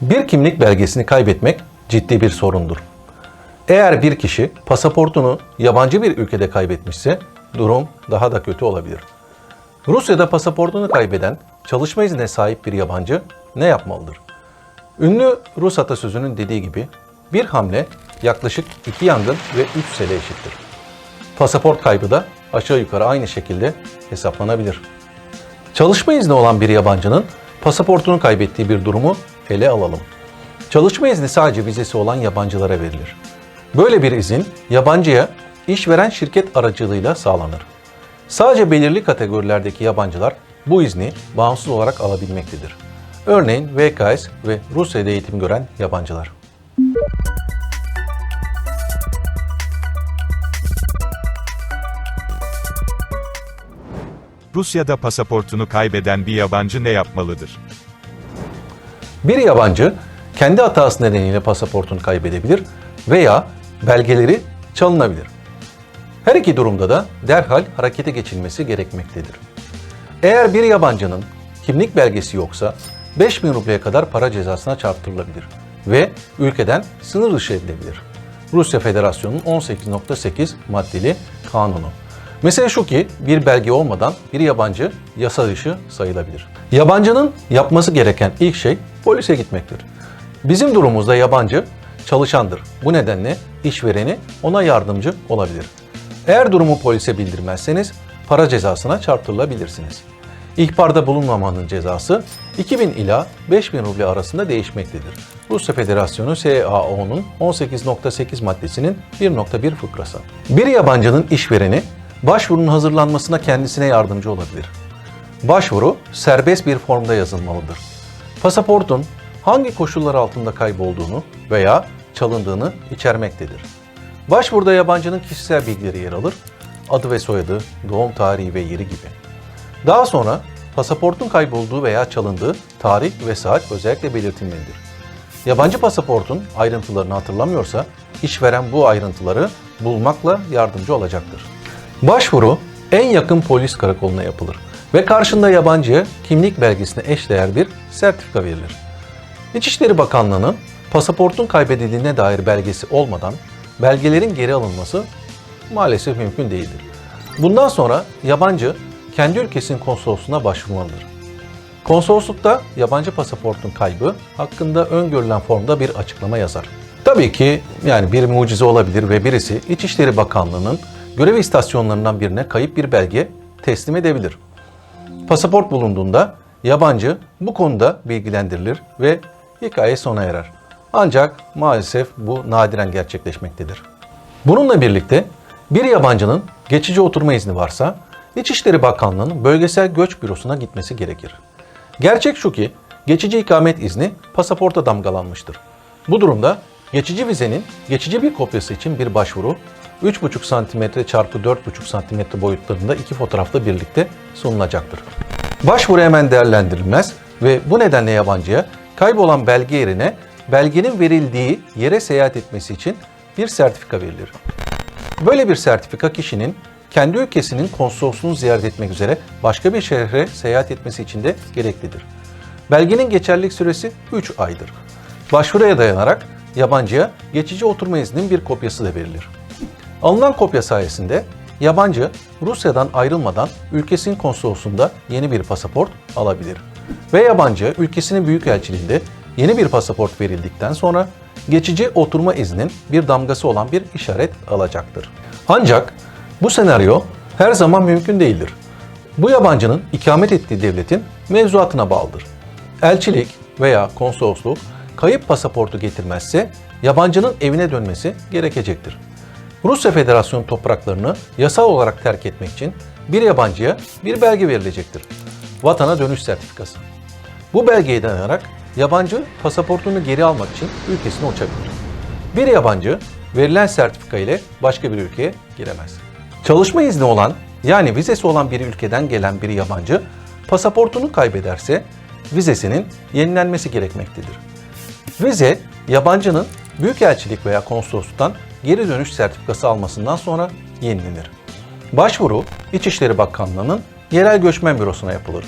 Bir kimlik belgesini kaybetmek ciddi bir sorundur. Eğer bir kişi pasaportunu yabancı bir ülkede kaybetmişse durum daha da kötü olabilir. Rusya'da pasaportunu kaybeden çalışma iznine sahip bir yabancı ne yapmalıdır? Ünlü Rus atasözünün dediği gibi bir hamle yaklaşık iki yangın ve üç sele eşittir. Pasaport kaybı da aşağı yukarı aynı şekilde hesaplanabilir. Çalışma izni olan bir yabancının pasaportunu kaybettiği bir durumu ele alalım. Çalışma izni sadece vizesi olan yabancılara verilir. Böyle bir izin yabancıya işveren şirket aracılığıyla sağlanır. Sadece belirli kategorilerdeki yabancılar bu izni bağımsız olarak alabilmektedir. Örneğin VKS ve Rusya'da eğitim gören yabancılar. Rusya'da pasaportunu kaybeden bir yabancı ne yapmalıdır? Bir yabancı kendi hatası nedeniyle pasaportunu kaybedebilir veya belgeleri çalınabilir. Her iki durumda da derhal harekete geçilmesi gerekmektedir. Eğer bir yabancının kimlik belgesi yoksa 5000 rubleye kadar para cezasına çarptırılabilir ve ülkeden sınır dışı edilebilir. Rusya Federasyonu'nun 18.8 maddeli kanunu. Mesele şu ki bir belge olmadan bir yabancı yasa dışı sayılabilir. Yabancının yapması gereken ilk şey polise gitmektir. Bizim durumumuzda yabancı çalışandır. Bu nedenle işvereni ona yardımcı olabilir. Eğer durumu polise bildirmezseniz para cezasına çarptırılabilirsiniz. İhbarda bulunmamanın cezası 2000 ila 5000 ruble arasında değişmektedir. Rusya Federasyonu SAO'nun 18.8 maddesinin 1.1 fıkrası. Bir yabancının işvereni başvurunun hazırlanmasına kendisine yardımcı olabilir. Başvuru serbest bir formda yazılmalıdır. Pasaportun hangi koşullar altında kaybolduğunu veya çalındığını içermektedir. Başvuruda yabancının kişisel bilgileri yer alır, adı ve soyadı, doğum tarihi ve yeri gibi. Daha sonra pasaportun kaybolduğu veya çalındığı tarih ve saat özellikle belirtilmelidir. Yabancı pasaportun ayrıntılarını hatırlamıyorsa işveren bu ayrıntıları bulmakla yardımcı olacaktır. Başvuru en yakın polis karakoluna yapılır ve karşında yabancıya kimlik belgesine eşdeğer bir sertifika verilir. İçişleri Bakanlığı'nın pasaportun kaybedildiğine dair belgesi olmadan belgelerin geri alınması maalesef mümkün değildir. Bundan sonra yabancı kendi ülkesinin konsolosluğuna başvurmalıdır. Konsoloslukta yabancı pasaportun kaybı hakkında öngörülen formda bir açıklama yazar. Tabii ki yani bir mucize olabilir ve birisi İçişleri Bakanlığı'nın görev istasyonlarından birine kayıp bir belge teslim edebilir. Pasaport bulunduğunda yabancı bu konuda bilgilendirilir ve hikaye sona erer. Ancak maalesef bu nadiren gerçekleşmektedir. Bununla birlikte bir yabancının geçici oturma izni varsa İçişleri Bakanlığı'nın bölgesel göç bürosuna gitmesi gerekir. Gerçek şu ki geçici ikamet izni pasaporta damgalanmıştır. Bu durumda geçici vizenin geçici bir kopyası için bir başvuru 3,5 cm çarpı 4,5 cm boyutlarında iki fotoğrafla birlikte sunulacaktır. Başvuru hemen değerlendirilmez ve bu nedenle yabancıya kaybolan belge yerine belgenin verildiği yere seyahat etmesi için bir sertifika verilir. Böyle bir sertifika kişinin kendi ülkesinin konsolosluğunu ziyaret etmek üzere başka bir şehre seyahat etmesi için de gereklidir. Belgenin geçerlilik süresi 3 aydır. Başvuruya dayanarak yabancıya geçici oturma izninin bir kopyası da verilir. Alınan kopya sayesinde yabancı Rusya'dan ayrılmadan ülkesinin konsolosluğunda yeni bir pasaport alabilir. Ve yabancı ülkesinin büyükelçiliğinde yeni bir pasaport verildikten sonra geçici oturma izninin bir damgası olan bir işaret alacaktır. Ancak bu senaryo her zaman mümkün değildir. Bu yabancının ikamet ettiği devletin mevzuatına bağlıdır. Elçilik veya konsolosluk kayıp pasaportu getirmezse yabancının evine dönmesi gerekecektir. Rusya Federasyonu topraklarını yasal olarak terk etmek için bir yabancıya bir belge verilecektir. Vatana dönüş sertifikası. Bu belgeye dayanarak yabancı pasaportunu geri almak için ülkesine uçabilir. Bir yabancı verilen sertifika ile başka bir ülkeye giremez. Çalışma izni olan yani vizesi olan bir ülkeden gelen bir yabancı pasaportunu kaybederse vizesinin yenilenmesi gerekmektedir. Vize yabancının büyükelçilik veya konsolosluktan geri dönüş sertifikası almasından sonra yenilenir. Başvuru İçişleri Bakanlığı'nın yerel göçmen bürosuna yapılır.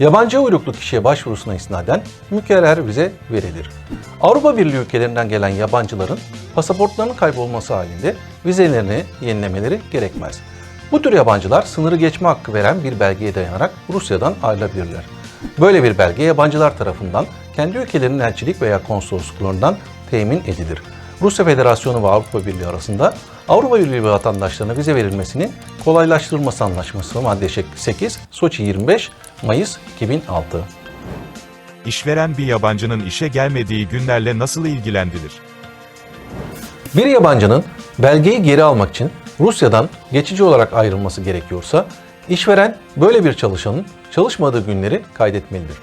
Yabancı uyruklu kişiye başvurusuna isnaden mükerrer vize verilir. Avrupa Birliği ülkelerinden gelen yabancıların pasaportlarının kaybolması halinde vizelerini yenilemeleri gerekmez. Bu tür yabancılar sınırı geçme hakkı veren bir belgeye dayanarak Rusya'dan ayrılabilirler. Böyle bir belge yabancılar tarafından kendi ülkelerinin elçilik veya konsolosluklarından temin edilir. Rusya Federasyonu ve Avrupa Birliği arasında Avrupa Birliği vatandaşlarına vize verilmesinin kolaylaştırılması anlaşması madde 8 Soçi 25 Mayıs 2006. İşveren bir yabancının işe gelmediği günlerle nasıl ilgilendirilir? Bir yabancının belgeyi geri almak için Rusya'dan geçici olarak ayrılması gerekiyorsa, işveren böyle bir çalışanın çalışmadığı günleri kaydetmelidir.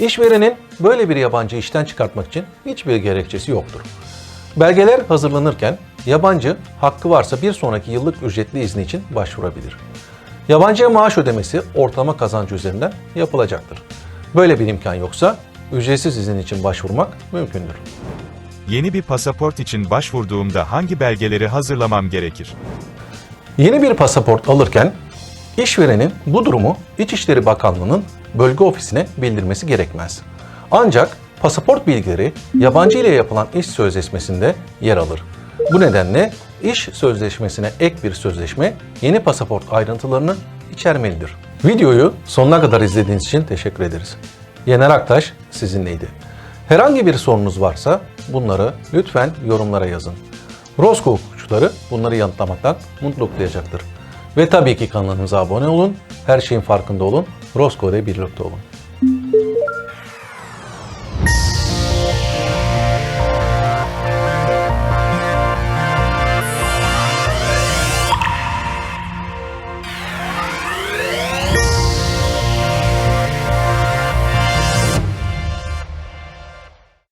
İşverenin böyle bir yabancı işten çıkartmak için hiçbir gerekçesi yoktur. Belgeler hazırlanırken yabancı hakkı varsa bir sonraki yıllık ücretli izni için başvurabilir. Yabancıya maaş ödemesi ortalama kazancı üzerinden yapılacaktır. Böyle bir imkan yoksa ücretsiz izin için başvurmak mümkündür. Yeni bir pasaport için başvurduğumda hangi belgeleri hazırlamam gerekir? Yeni bir pasaport alırken işverenin bu durumu İçişleri Bakanlığı'nın bölge ofisine bildirmesi gerekmez. Ancak pasaport bilgileri yabancı ile yapılan iş sözleşmesinde yer alır. Bu nedenle iş sözleşmesine ek bir sözleşme yeni pasaport ayrıntılarını içermelidir. Videoyu sonuna kadar izlediğiniz için teşekkür ederiz. Yener Aktaş sizinleydi. Herhangi bir sorunuz varsa bunları lütfen yorumlara yazın. Rosco hukukçuları bunları yanıtlamaktan mutluluk duyacaktır. Ve tabii ki kanalımıza abone olun, her şeyin farkında olun, Rosco ile birlikte olun.